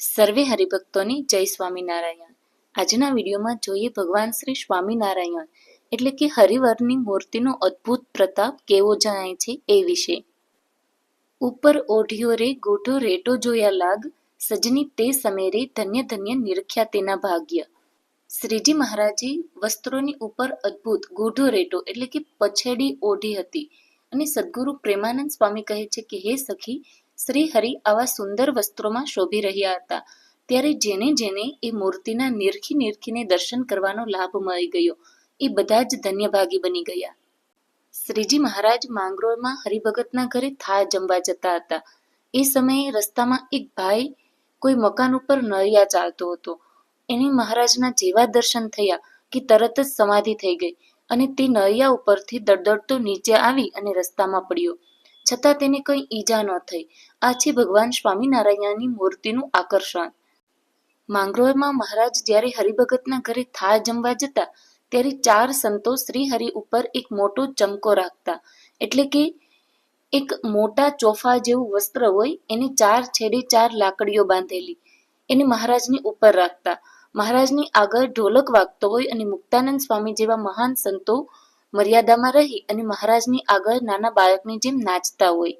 સર્વે હરિભક્તોને જય સ્વામિનારાયણ. આજના વિડીયોમાં જોઈએ ભગવાન શ્રી સ્વામિનારાયણ, એટલે કે હરિવરની મૂર્તિનો અદ્ભુત પ્રતાપ કેવો જણાય છે એ વિશે. ઉપર ઓઢિયો રે, ગોઠો રેટો જોયા લાગ, સજની તે સમેરે ધન્ય ધન્ય નિરખ્યા તેના ભાગ્ય. શ્રીજી મહારાજે વસ્ત્રોની ઉપર અદ્ભુત ગોઢો રેટો, એટલે કે પછેડી ઓઢી હતી. અને સદગુરુ પ્રેમાનંદ સ્વામી કહે છે કે, હે સખી શ્રી હરિ આવા સુંદર વસ્ત્રોમાં શોભી રહ્યા હતા. ત્યારે જેને જેને એ મૂર્તિના નિરખી નિરખીને દર્શન કરવાનો લાભ મળી ગયો, એ બધા જ ધન્યભાગી બની ગયા. શ્રીજી મહારાજ માંગરોળમાં હરિભગતના ઘરે થા જમવા જતા હતા. એ સમયે રસ્તામાં એક ભાઈ કોઈ મકાન ઉપર નળિયા ચાલતો હતો. એને મહારાજના જેવા દર્શન થયા કે તરત જ સમાધિ થઈ ગઈ અને તે નળિયા ઉપરથી દડદડતો નીચે આવી અને રસ્તામાં પડ્યો. છતાં તેને કંઈ ઈજા ન થઈ. આ છે ભગવાન સ્વામિનારાયણની મૂર્તિનું આકર્ષણ. માંગરોળમાં મહારાજ જ્યારે હરિભગતના ઘરે થાળ જમવા જતા, ત્યારે ચાર સંતો શ્રી ઉપર એક મોટો ચમકો રાખતા. એટલે કે એક મોટા ચોફા જેવું વસ્ત્ર હોય, એને ચાર છેડે ચાર લાકડીઓ બાંધેલી. એને મહારાજની ઉપર રાખતા. મહારાજની આગળ ઢોલક વાગતો હોય અને મુક્તાનંદ સ્વામી જેવા મહાન સંતો મર્યાદામાં રહી અને મહારાજની આગળ નાના બાળકની જેમ નાચતા હોય.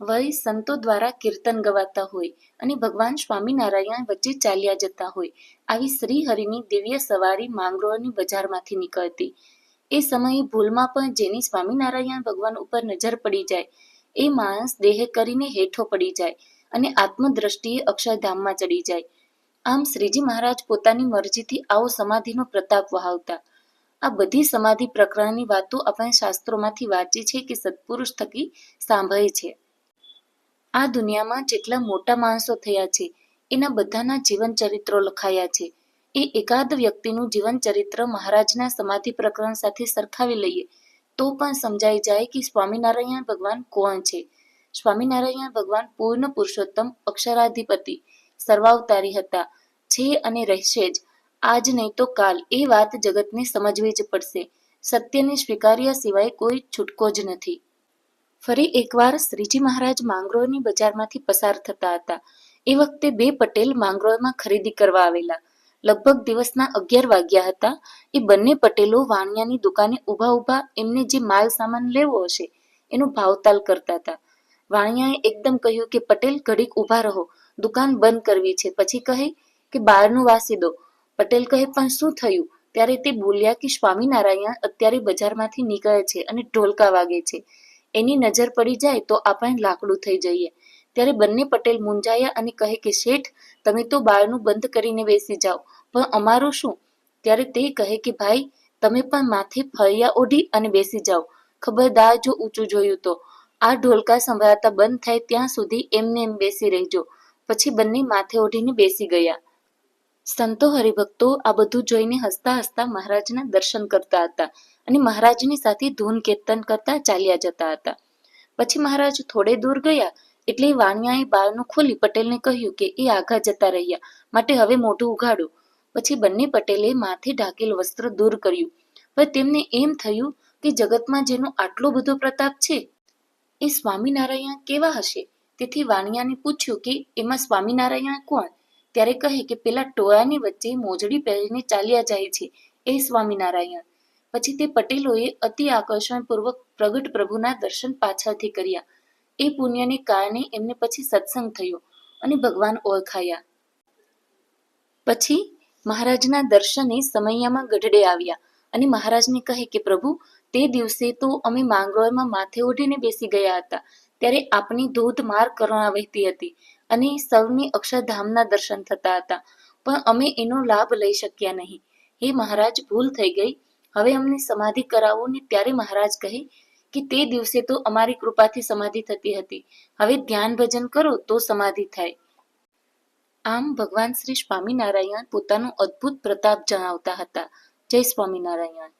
વળી સંતો દ્વારા કીર્તન ગવાતા હોય અને ભગવાન સ્વામિનારાયણ વચ્ચે ચાલ્યા જતા હોય, આવી શ્રી દિવ્ય સવારી માંગરોળની બજારમાંથી નીકળતી. એ સમયે ભૂલમાં પણ જેની સ્વામિનારાયણ ભગવાન ઉપર નજર પડી જાય, એ માણસ દેહ કરીને હેઠો પડી જાય અને આત્મદ્રષ્ટિએ અક્ષરધામમાં ચડી જાય. આમ શ્રીજી મહારાજ પોતાની મરજીથી આવો સમાધિનો પ્રતાપ વહાવતા. આ બધી સમાધિ પ્રકરણની વાતો આપણે શાસ્ત્રોમાંથી વાંચી છે કે સત્પુરુષ થકી સાંભળી છે. આ દુનિયામાં જેટલા મોટા માણસો થયા છે, એના બધાના જીવન ચરિત્રો લખાયા છે. એ એકાદ વ્યક્તિનું જીવન ચરિત્ર મહારાજના સમાધિ પ્રકરણ સાથે સરખાવી લઈએ, તો પણ સમજાઈ જાય કે સ્વામિનારાયણ ભગવાન કોણ છે. સ્વામિનારાયણ ભગવાન પૂર્ણ પુરુષોત્તમ અક્ષરાધિપતિ, સર્વાવતારી હતા, છે અને રહેશે જ. આજ નહીં તો કાલ. એ વાત જગતને સમજવી જ પડશે. સત્યને સ્વીકાર્યા સિવાય કોઈ છૂટકો જ નથી. ફરી એકવાર શ્રીજી મહારાજ માંગરોળની બજારમાંથી પસાર થતા હતા. એ વખતે બે પટેલ માંગરોળમાં ખરીદી કરવા આવેલા. લગભગ દિવસના અગિયાર વાગ્યા હતા. એ બંને પટેલો વાણિયાની દુકાને ઊભા ઊભા એમને જે માલ સામાન લેવો હશે એનું ભાવતાલ કરતા હતા. વાણિયાએ એકદમ કહ્યું કે, પટેલ, ઘડીક ઊભા રહો. દુકાન બંધ કરવી છે. પછી કહે કે, બહારનું વાસી દો. પટેલ કહે, પણ શું થયું? ત્યારે તે બોલ્યા કે સ્વામિનારાયણ અત્યારે બજારમાંથી નીકળે છે અને ઢોલકા વાગે છે. એની નજર પડી જાય તો આપણે લાકડું થઈ જઈએ. ત્યારે બંને પટેલ મૂંઝાયા અને કહે કે, શેઠ, તમે તો બારનું બંધ કરીને બેસી જાઓ. પણ અમારું શું? ત્યારે તે કહે કે, ભાઈ, તમે પણ માથે ફળિયા ઓઢી અને બેસી જાઓ. ખબરદાર જો ઊંચું જોયું તો. આ ઢોલકા સંભળાતા બંધ થાય ત્યાં સુધી એમને એમ બેસી રહેજો. પછી બંને માથે ઓઢીને બેસી ગયા. સંતો હરિભક્તો આ બધું જોઈને હસતા હસતા મહારાજના દર્શન કરતા હતા અને મહારાજની સાથે ધૂન કીર્તન કરતા ચાલ્યા જતા હતા. પછી મહારાજ થોડે દૂર ગયા એટલે વાણિયાએ બારનું ખોલી પટેલને કહ્યું કે એ આઘા જતા રહ્યા, માટે હવે મોઢું ઉઘાડો. પછી બંને પટેલે માથે ઢાકેલ વસ્ત્ર દૂર કર્યું. પણ તેમને એમ થયું કે જગતમાં જેનો આટલો બધો પ્રતાપ છે, એ સ્વામિનારાયણ કેવા હશે? તેથી વાણિયાને પૂછ્યું કે એમાં સ્વામિનારાયણ કોણ? ત્યારે કહે કે પેલા ટોળાની વચ્ચે મોજડી પહેરીને ચાલ્યા જાય છે. એ સ્વામિનારાયણ. પછી તે પટેલોએ અતિ આકર્ષણપૂર્વક પ્રગટ પ્રભુના દર્શન પાછળથી કર્યા. એ પુણ્યને કારણે એમને પછી સત્સંગ થયો અને ભગવાન ઓળખાયા. પછી મહારાજના દર્શને સમૈયામાં ગઢડે આવ્યા અને મહારાજને કહે કે પ્રભુ, તે દિવસે તો અમે માંગરોળમાં માથે ઓઢીને બેસી ગયા હતા. ત્યારે આપની ધોધમાર કરુણા વહેતી હતી અને સૌને અક્ષરધામના દર્શન થતા હતા. પણ અમે એનો લાભ લઈ શક્યા નહીં. હે મહારાજ, ભૂલ થઈ ગઈ. હવે અમને સમાધિ કરાવો ને ત્યારે મહારાજ કહે કે તે દિવસે તો અમારી કૃપાથી સમાધિ થતી હતી. હવે ધ્યાન ભજન કરો તો સમાધિ થાય. આમ ભગવાન શ્રી સ્વામિનારાયણ પોતાનો અદ્ભુત પ્રતાપ જણાવતા હતા. જય સ્વામિનારાયણ.